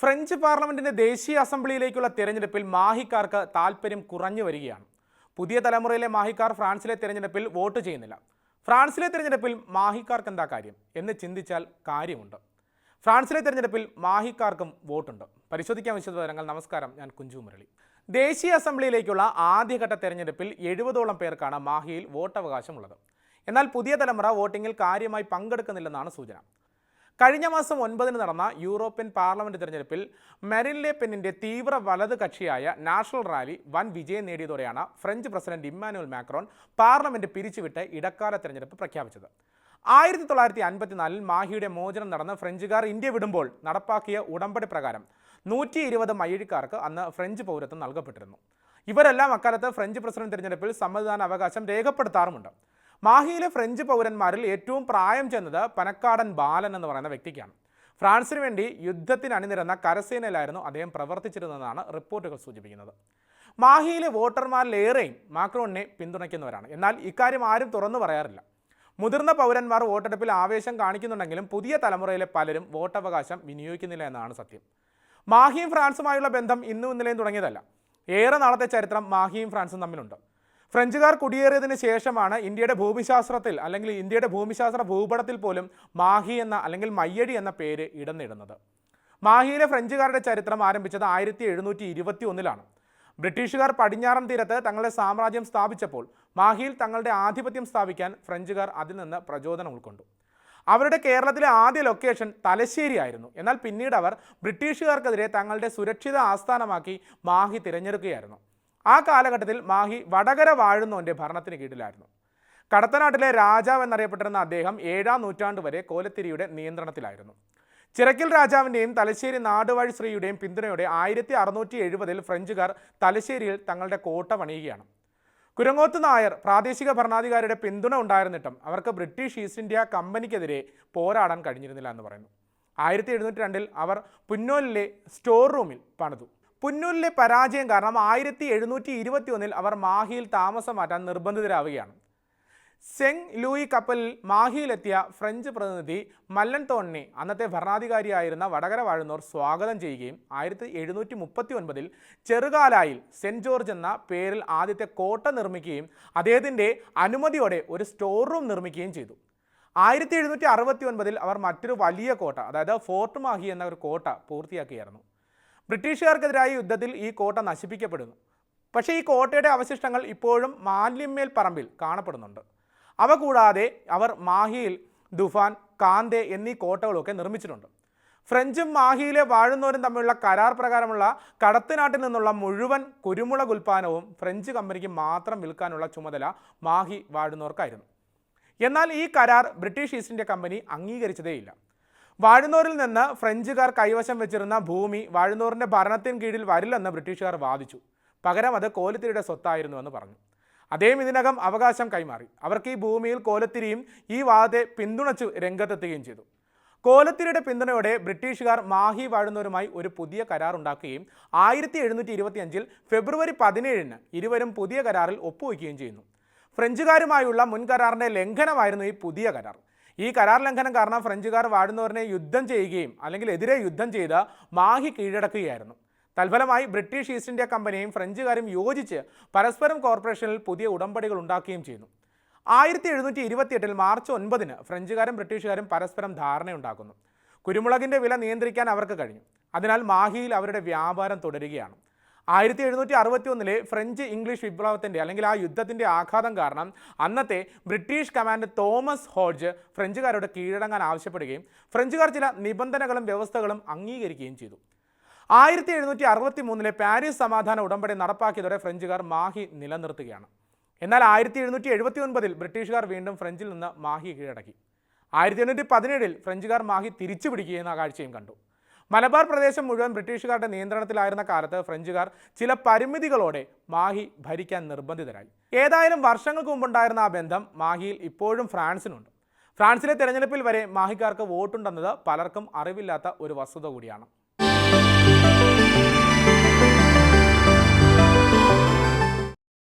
French പാർലമെന്റിന്റെ ദേശീയ അസംബ്ലിയിലേക്കുള്ള തിരഞ്ഞെടുപ്പിൽ മാഹിക്കാർക്ക് താല്പര്യം കുറഞ്ഞു വരികയാണ്. പുതിയ തലമുറയിലെ മാഹിക്കാർ ഫ്രാൻസിലെ തിരഞ്ഞെടുപ്പിൽ വോട്ട് ചെയ്യുന്നില്ല. ഫ്രാൻസിലെ തിരഞ്ഞെടുപ്പിൽ മാഹിക്കാർക്ക് എന്താ കാര്യം എന്ന് ചിന്തിച്ചാൽ കാര്യമുണ്ട്. ഫ്രാൻസിലെ തിരഞ്ഞെടുപ്പിൽ മാഹിക്കാർക്കും വോട്ടുണ്ട്. പരിശോധിക്കാൻ വിശദവിവരങ്ങൾ. നമസ്കാരം. ഞാൻ കുഞ്ചു മുരളി. ദേശീയ അസംബ്ലിയിലേക്കുള്ള ആദ്യഘട്ട തെരഞ്ഞെടുപ്പിൽ എഴുപതോളം പേർക്കാണ് മാഹിയിൽ വോട്ടവകാശമുള്ളത്. എന്നാൽ പുതിയ തലമുറ വോട്ടിങ്ങിൽ കാര്യമായി പങ്കെടുക്കുന്നില്ലെന്നാണ് സൂചന. കഴിഞ്ഞ മാസം ഒൻപതിന് നടന്ന യൂറോപ്യൻ പാർലമെന്റ് തെരഞ്ഞെടുപ്പിൽ മെറിൻ പെന്നിന്റെ തീവ്ര വലത് കക്ഷിയായ നാഷണൽ റാലി വൻ വിജയം നേടിയതോടെയാണ് French president Emmanuel Macron parliament പിരിച്ചുവിട്ട് ഇടക്കാല തെരഞ്ഞെടുപ്പ് പ്രഖ്യാപിച്ചത്. ആയിരത്തി തൊള്ളായിരത്തി അൻപത്തിനാലിൽ മാഹിയുടെ മോചനം നടന്ന് ഫ്രഞ്ചുകാർ ഇന്ത്യ വിടുമ്പോൾ നടപ്പാക്കിയ ഉടമ്പടി പ്രകാരം നൂറ്റി ഇരുപത് മയ്യഴിക്കാർക്ക് അന്ന് ഫ്രഞ്ച് പൗരത്വം നൽകപ്പെട്ടിരുന്നു. ഇവരെല്ലാം അക്കാലത്ത് ഫ്രഞ്ച് പ്രസിഡന്റ് തെരഞ്ഞെടുപ്പിൽ സമ്മതിദാന അവകാശം രേഖപ്പെടുത്താറുമുണ്ട്. മാഹിയിലെ ഫ്രഞ്ച് പൗരന്മാരിൽ ഏറ്റവും പ്രായം ചെന്നത് പനക്കാടൻ ബാലൻ എന്ന് പറയുന്ന വ്യക്തിക്കാണ്. ഫ്രാൻസിന് വേണ്ടി യുദ്ധത്തിന് അണിനിരന്ന കരസേനയിലായിരുന്നു അദ്ദേഹം പ്രവർത്തിച്ചിരുന്നതെന്നാണ് റിപ്പോർട്ടുകൾ സൂചിപ്പിക്കുന്നത്. മാഹിയിലെ വോട്ടർമാരിലേറെയും മാക്രോണിനെ പിന്തുണയ്ക്കുന്നവരാണ്. എന്നാൽ ഇക്കാര്യം ആരും തുറന്നു പറയാറില്ല. മുതിർന്ന പൗരന്മാർ വോട്ടെടുപ്പിൽ ആവേശം കാണിക്കുന്നുണ്ടെങ്കിലും പുതിയ തലമുറയിലെ പലരും വോട്ടവകാശം വിനിയോഗിക്കുന്നില്ല എന്നാണ് സത്യം. മാഹിയും ഫ്രാൻസുമായുള്ള ബന്ധം ഇന്നും ഇന്നലെയും തുടങ്ങിയതല്ല. ഏറെ നാളത്തെ ചരിത്രം മാഹിയും ഫ്രാൻസും തമ്മിലുണ്ട്. ഫ്രഞ്ചുകാർ കുടിയേറിയതിന് ശേഷമാണ് ഇന്ത്യയുടെ ഭൂമിശാസ്ത്രത്തിൽ അല്ലെങ്കിൽ ഇന്ത്യയുടെ ഭൂമിശാസ്ത്ര ഭൂപടത്തിൽ പോലും മാഹി എന്ന അല്ലെങ്കിൽ മയ്യടി എന്ന പേര് ഇടം നേടുന്നത്. മാഹിയിലെ ഫ്രഞ്ചുകാരുടെ ചരിത്രം ആരംഭിച്ചത് ആയിരത്തി എഴുന്നൂറ്റി ഇരുപത്തി ഒന്നിലാണ് ബ്രിട്ടീഷുകാർ പടിഞ്ഞാറൻ തീരത്ത് തങ്ങളുടെ സാമ്രാജ്യം സ്ഥാപിച്ചപ്പോൾ മാഹിയിൽ തങ്ങളുടെ ആധിപത്യം സ്ഥാപിക്കാൻ ഫ്രഞ്ചുകാർ അതിൽ നിന്ന് പ്രചോദനം ഉൾക്കൊണ്ടു. അവരുടെ കേരളത്തിലെ ആദ്യ ലൊക്കേഷൻ തലശ്ശേരി ആയിരുന്നു. എന്നാൽ പിന്നീട് അവർ ബ്രിട്ടീഷുകാർക്കെതിരെ തങ്ങളുടെ സുരക്ഷിത ആസ്ഥാനമാക്കി മാഹി തിരഞ്ഞെടുക്കുകയായിരുന്നു. ആ കാലഘട്ടത്തിൽ മാഹി വടകര വാഴുന്നോന്റെ ഭരണത്തിന് കീഴിലായിരുന്നു. കടത്തനാട്ടിലെ രാജാവ് എന്നറിയപ്പെട്ടിരുന്ന അദ്ദേഹം ഏഴാം നൂറ്റാണ്ട് വരെ കോലത്തിരിയുടെ നിയന്ത്രണത്തിലായിരുന്നു. ചിറക്കൽ രാജാവിന്റെയും തലശ്ശേരി നാടുവാഴി ശ്രീയുടെയും പിന്തുണയോടെ ആയിരത്തി അറുന്നൂറ്റി എഴുപതിൽ ഫ്രഞ്ചുകാർ തലശ്ശേരിയിൽ തങ്ങളുടെ കോട്ട പണിയുകയാണ്. കുരങ്ങോത്ത് നായർ പ്രാദേശിക ഭരണാധികാരിയുടെ പിന്തുണ ഉണ്ടായിരുന്നിട്ടും അവർക്ക് ബ്രിട്ടീഷ് ഈസ്റ്റ് ഇന്ത്യ കമ്പനിക്കെതിരെ പോരാടാൻ കഴിഞ്ഞിരുന്നില്ല എന്ന് പറയുന്നു. ആയിരത്തി എഴുന്നൂറ്റി രണ്ടിൽ അവർ പുന്നോലിലെ സ്റ്റോർ റൂമിൽ പണിതു. പുന്നൂലിലെ പരാജയം കാരണം ആയിരത്തി എഴുന്നൂറ്റി ഇരുപത്തി ഒന്നിൽ അവർ മാഹിയിൽ താമസം മാറ്റാൻ നിർബന്ധിതരാവുകയാണ്. സെങ് ലൂയി കപ്പലിൽ മാഹിയിലെത്തിയ ഫ്രഞ്ച് പ്രതിനിധി മല്ലൻ തോണിനെ അന്നത്തെ ഭരണാധികാരിയായിരുന്ന വടകര വാഴുന്നോർ സ്വാഗതം ചെയ്യുകയും ആയിരത്തി എഴുന്നൂറ്റി മുപ്പത്തി ഒൻപതിൽ ചെറുകാലായിൽ സെന്റ് ജോർജ് എന്ന പേരിൽ ആദ്യത്തെ കോട്ട നിർമ്മിക്കുകയും അദ്ദേഹത്തിന്റെ അനുമതിയോടെ ഒരു സ്റ്റോർ റൂം നിർമ്മിക്കുകയും ചെയ്തു. ആയിരത്തി എഴുന്നൂറ്റി അറുപത്തി ഒൻപതിൽ അവർ മറ്റൊരു വലിയ കോട്ട അതായത് ഫോർട്ട് മാഹി എന്ന ഒരു കോട്ട പൂർത്തിയാക്കിയായിരുന്നു ബ്രിട്ടീഷുകാർക്കെതിരായ യുദ്ധത്തിൽ ഈ കോട്ട നശിപ്പിക്കപ്പെടുന്നു. പക്ഷേ ഈ കോട്ടയുടെ അവശിഷ്ടങ്ങൾ ഇപ്പോഴും മാലിന്മേൽ പറമ്പിൽ കാണപ്പെടുന്നുണ്ട്. അവ കൂടാതെ അവർ മാഹിയിൽ ദുഫാൻ കാന്തെ എന്നീ കോട്ടകളൊക്കെ നിർമ്മിച്ചിട്ടുണ്ട്. ഫ്രഞ്ചും മാഹിയിലെ വാഴുന്നവരും തമ്മിലുള്ള കരാർ പ്രകാരമുള്ള കടത്തിനാട്ടിൽ നിന്നുള്ള മുഴുവൻ കുരുമുളക് ഉൽപ്പാദനവും ഫ്രഞ്ച് കമ്പനിക്ക് മാത്രം വിൽക്കാനുള്ള ചുമതല മാഹി വാഴുന്നവർക്കായിരുന്നു. എന്നാൽ ഈ കരാർ ബ്രിട്ടീഷ് ഈസ്റ്റ് ഇന്ത്യ കമ്പനി അംഗീകരിച്ചതേയില്ല. വാഴുന്നൂരിൽ നിന്ന് ഫ്രഞ്ചുകാർ കൈവശം വെച്ചിരുന്ന ഭൂമി വാഴുന്നൂറിന്റെ ഭരണത്തിന് കീഴിൽ വരില്ലെന്ന് ബ്രിട്ടീഷുകാർ വാദിച്ചു. പകരം അത് കോലത്തിരിയുടെ സ്വത്തായിരുന്നുവെന്ന് പറഞ്ഞു. അദ്ദേഹം ഇതിനകം അവകാശം കൈമാറി. അവർക്ക് ഈ ഭൂമിയിൽ കോലത്തിരിയും ഈ വാദത്തെ പിന്തുണച്ചു രംഗത്തെത്തുകയും ചെയ്തു. കോലത്തിരിയുടെ പിന്തുണയോടെ ബ്രിട്ടീഷുകാർ മാഹി വാഴുന്നവരുമായി ഒരു പുതിയ കരാർ ഉണ്ടാക്കുകയും ആയിരത്തി എഴുന്നൂറ്റി ഇരുപത്തിയഞ്ചിൽ ഫെബ്രുവരി പതിനേഴിന് ഇരുവരും പുതിയ കരാറിൽ ഒപ്പുവയ്ക്കുകയും ചെയ്യുന്നു. ഫ്രഞ്ചുകാരുമായുള്ള മുൻ കരാറിന്റെ ലംഘനമായിരുന്നു ഈ പുതിയ കരാർ. ഈ കരാർ ലംഘനം കാരണം ഫ്രഞ്ചുകാർ വാടുന്നവരനെ യുദ്ധം ചെയ്യുകയും അല്ലെങ്കിൽ എതിരെ യുദ്ധം ചെയ്ത് മാഹി കീഴടക്കുകയായിരുന്നു. തൽഫലമായി ബ്രിട്ടീഷ് ഈസ്റ്റ് ഇന്ത്യ കമ്പനിയും ഫ്രഞ്ചുകാരും യോജിച്ച് പരസ്പരം കോർപ്പറേഷനിൽ പുതിയ ഉടമ്പടികൾ ഉണ്ടാക്കുകയും ചെയ്യുന്നു. ആയിരത്തി എഴുന്നൂറ്റി ഇരുപത്തിയെട്ടിൽ മാർച്ച് ഒൻപതിന് ഫ്രഞ്ചുകാരും ബ്രിട്ടീഷുകാരും പരസ്പരം ധാരണയുണ്ടാക്കുന്നു. കുരുമുളകിന്റെ വില നിയന്ത്രിക്കാൻ അവർക്ക് കഴിഞ്ഞു. അതിനാൽ മാഹിയിൽ അവരുടെ വ്യാപാരം തുടരുകയാണ്. ആയിരത്തി എഴുന്നൂറ്റി അറുപത്തി ഒന്നിലെ ഫ്രഞ്ച് ഇംഗ്ലീഷ് വിപ്ലവത്തിന്റെ അല്ലെങ്കിൽ ആ യുദ്ധത്തിന്റെ ആഘാതം കാരണം അന്നത്തെ ബ്രിട്ടീഷ് കമാൻഡർ തോമസ് ഹോഡ്ജ് ഫ്രഞ്ചുകാരോട് കീഴടങ്ങാൻ ആവശ്യപ്പെടുകയും ഫ്രഞ്ചുകാർ ചില നിബന്ധനകളും വ്യവസ്ഥകളും അംഗീകരിക്കുകയും ചെയ്തു. ആയിരത്തി എഴുന്നൂറ്റി അറുപത്തി മൂന്നിലെ പാരീസ് സമാധാന ഉടമ്പടി നടപ്പാക്കിയതോടെ ഫ്രഞ്ചുകാർ മാഹി നിലനിർത്തുകയാണ്. എന്നാൽ ആയിരത്തി എഴുന്നൂറ്റി എഴുപത്തി ഒൻപതിൽ ബ്രിട്ടീഷുകാർ വീണ്ടും ഫ്രഞ്ചിൽ നിന്ന് മാഹി കീഴടക്കി. ആയിരത്തി എണ്ണൂറ്റി പതിനേഴിൽ ഫ്രഞ്ചുകാർ മാഹി തിരിച്ചു പിടിക്കുകയെന്ന കാഴ്ചയും കണ്ടു. മലബാർ പ്രദേശം മുഴുവൻ ബ്രിട്ടീഷുകാരുടെ നിയന്ത്രണത്തിലായിരുന്ന കാലത്ത് ഫ്രഞ്ചുകാർ ചില പരിമിതികളോടെ മാഹി ഭരിക്കാൻ നിർബന്ധിതരായി. ഏതായാലും വർഷങ്ങൾക്ക് മുമ്പുണ്ടായിരുന്ന ആ ബന്ധം മാഹിയിൽ ഇപ്പോഴും ഫ്രാൻസിനുണ്ട്. ഫ്രാൻസിലെ തെരഞ്ഞെടുപ്പിൽ വരെ മാഹിക്കാർക്ക് വോട്ടുണ്ടെന്നത് പലർക്കും അറിവില്ലാത്ത ഒരു വസ്തുത കൂടിയാണ്.